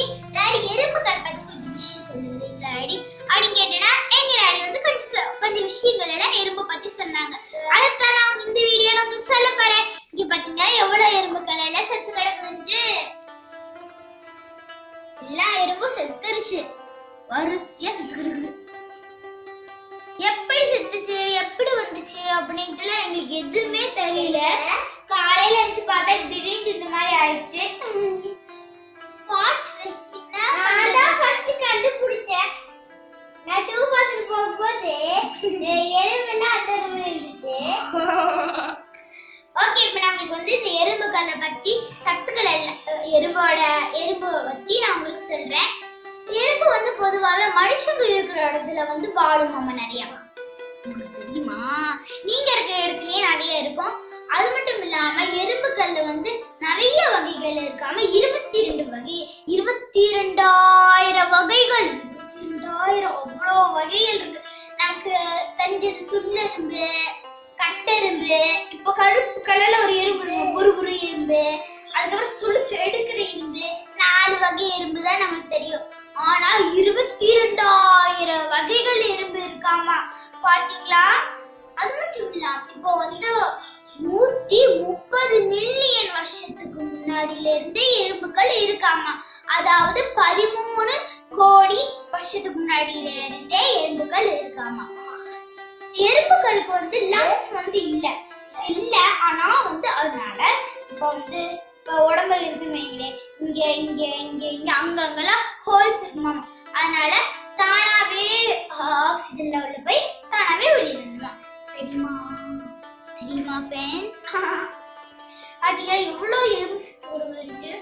எங்க டாடி எறும்பு போய் பத்தி கொஞ்சம் விஷயம் சொல்லுங்க. டாடி அப்படின்னு கேட்டேன்னா எங்க டாடி வந்து கொஞ்சம் கொஞ்சம் விஷயங்கள் எல்லாம் எறும்பு பத்தி சொன்னாங்க. அதைத்தான் நான் இந்த வீடியோல உங்களுக்கு சொல்ல போறேன். இங்க பாத்தீங்கன்னா எவ்வளவு எறும்புகள் எல்லாம் செத்து கிடக்குதுன்ட்டு எல்லா எறும்பும் செத்துருச்சு. வரிசையா செத்து கிடக்குது. எப்படி செத்துச்சு எப்படி வந்துச்சு அப்படின்ட்டுலாம் எங்களுக்கு எதுவுமே தெரியல. ஓகே இப்போ நம்மளுக்கு வந்து இந்த எறும்புகளை பத்தி சத்துக்கள் எல்லாம் எறும்போட எறும்பு பத்தி நான் உங்களுக்கு சொல்றேன். எறும்பு வந்து பொதுவாகவே மனுஷங்க இருக்கிற இடத்துல வந்து வாழும் நம்ம நிறைய. உங்களுக்கு தெரியுமா? நீங்க இருக்கிற இடத்துலயே நிறைய இருக்கும். அது மட்டும் இல்லாம எறும்புகள்ல வந்து நிறைய வகைகள் இருக்காம இருபத்தி ரெண்டு வகை இருபத்தி ரெண்டாயிரம் வகைகள். இருபத்தி ரெண்டாயிரம் அவ்வளோ வகைகள் இருக்கு. நமக்கு தெரிஞ்சது சுள்ளெரும்பு கட்டெரும்பு இப்போ கருப்பு கலர்ல ஒரு எறும்பு ஒரு குரு எறும்பு அதுக்கப்புறம் சுளுக்கு எடுக்கிற எறும்பு நாலு வகை எறும்பு தான் நமக்கு தெரியும். ஆனா இருபத்தி ரெண்டாயிரம் வகைகள் எறும்பு இருக்காமா? பாத்தீங்களா? அது மட்டும் இல்லாம இப்போ வந்து நூத்தி முப்பது மில்லியன் வருஷத்துக்கு முன்னாடியில இருந்தே எறும்புகள் இருக்காமா? அதாவது பதிமூணு கோடி வருஷத்துக்கு முன்னாடியில இருந்தே எறும்புகள் இருக்காமா? எறும்புகளுக்கு வந்து லங்ஸ் வந்து இல்ல. இல்ல ஆனா வந்து அதனால இப்போ வந்து இப்போ உடம்பு இருக்குன்னு இங்கே இங்க இங்க இங்க இங்க ஹோல்ஸ் இருக்குமாம் அதனால தானாவே ஆக்சிஜன் லெவல்ல போய் தானாவே வெளியிடணுமா. தெரியுமா? தெரியுமா ஃப்ரெண்ட்ஸ் பாத்தீங்களா எவ்வளோ எறும்பு சுத்து வருதுன்ட்டு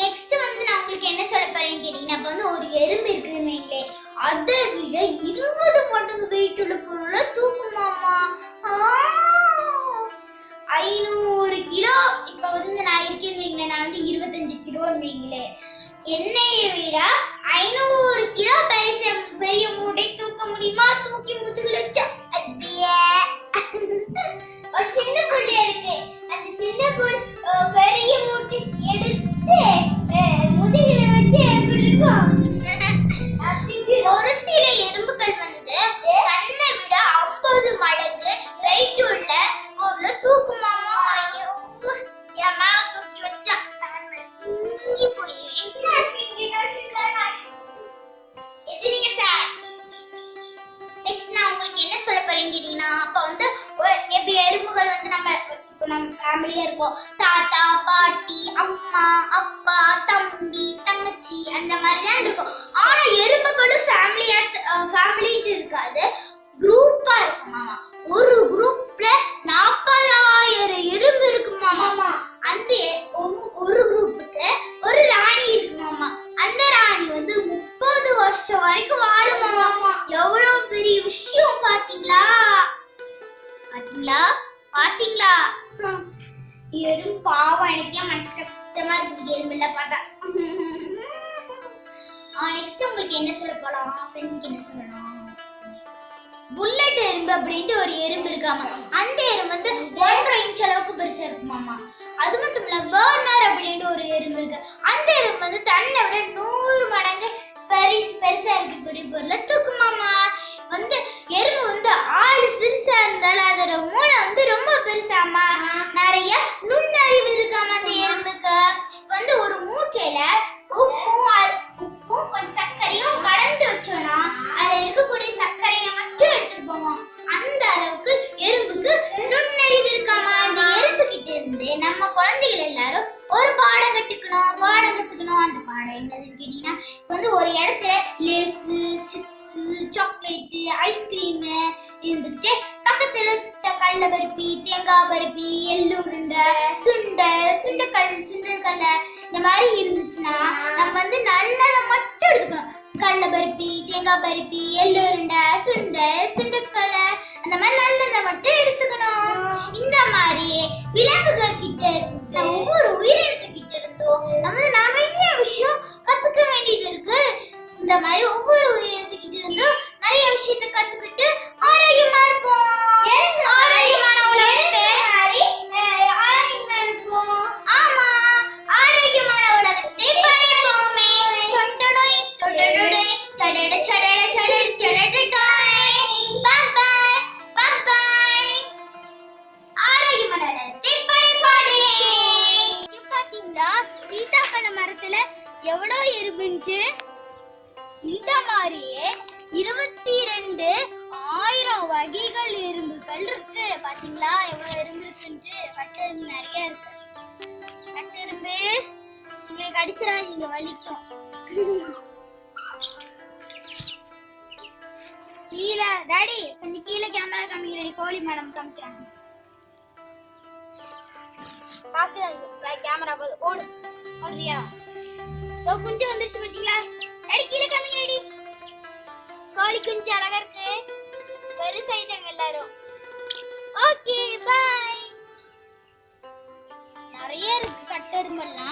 நெக்ஸ்ட் வந்து நான் உங்களுக்கு என்ன சொல்ல போறேன்னு கேட்டீங்கன்னா இப்போ வந்து ஒரு எறும்பு இருக்குதுன்னு வைங்களேன். அதை விட இருபது மடங்கு வெயிட் உள்ள என்ன கேட்டீங்கன்னா அப்ப வந்து எப்படி எறும்புகள் வந்து நம்ம இப்போ நம்ம ஃபேமிலியா இருக்கோம். தாத்தா பாட்டி அம்மா அப்பா தம்பி தங்கச்சி அந்த மாதிரி தான் இருக்கும். ஆனா எறும்புகளும் ஃபேமிலியா ஃபேமிலிட்டு இருக்காது. குரூப்பா இருக்குமாமா ஒரு குரூப் பாத்தீங்களா? பாத்தீங்களா? வெறும் எறும்பு பாவம் எனக்கே மனசு கஷ்டமா இருக்குது எறும்புல பார்த்தா. நெக்ஸ்ட் உங்களுக்கு என்ன சொல்ல போலாம்? ஃப்ரெண்ட்ஸ்க்கு என்ன சொல்லணும் புல்லட் எறும்பு அப்படின்ட்டு ஒரு எறும்பு இருக்காமா அந்த எறும்பு வந்து ஒன்றரை இன்ச் அளவுக்கு பெருசா இருக்குமாமா அது மட்டும் இல்ல வேர்னர் அப்படின்ட்டு ஒரு எறும்பு இருக்கு. அந்த எறும்பு வந்து தன்னை விட நூறு மடங்கு மூச்சையில உப்பும் அ- உப்பும் கொஞ்சம் சர்க்கரையும் கலந்து வச்சோம்னா அதுல இருக்கக்கூடிய சர்க்கரையை மட்டும் எடுத்துட்டு போவோம். அந்த அளவுக்கு எறும்புக்கு நுண்ணறிவு இருக்காமா அந்த எறும்பு கிட்ட இருந்து நம்ம குழந்தைகள் எல்லாரும் ஒரு பாடம் கட்டுக்கணும் பாடம் கத்துக்கணும். அந்த பாடம் என்னதுன்னு கேட்டீங்கன்னா இப்ப வந்து ஒரு இடத்துல லேஸு சிப்ஸ் சாக்லேட்டு ஐஸ்கிரீம் தேங்காய் பருப்பி எள்ளு உருண்டை சுண்டல் சுண்டல்கல்ல இந்த மாதிரி இருந்துச்சுன்னா நம்ம வந்து நல்லதை மட்டும் எடுத்துக்கணும். கடலை பருப்பி தேங்காய் பருப்பி எள்ளு உருண்டை சுண்டல் எவ்வளோ இருந்துச்சு? இந்த மாதிரியே இருபத்தி ரெண்டு ஆயிரம் வகைகள் இரும்புகள் இருக்கு. பாத்தீங்களா? எவ்வளவு இரும்பு இருக்குன்ட்டு நிறைய இருக்கு. கட்டு இரும்பு நீங்க கடிச்சிடாதீங்க வலிக்கும். கீழே டாடி கொஞ்சம் கீழே கேமரா காமிக்கிறேன் கோழி மேடம் காமிக்கிறாங்க. பாக்குறாங்க கேமரா போதும் ஓடு ஓடுறியா ஓ குஞ்சு வந்துருச்சு பாத்தீங்களா? அடி கீழே காமிங்க அடி. கோழி குஞ்சு அழகா இருக்கு. பெருசாயிட்டாங்க எல்லாரும். ஓகே பை நிறைய இருக்கு பண்ணலாம்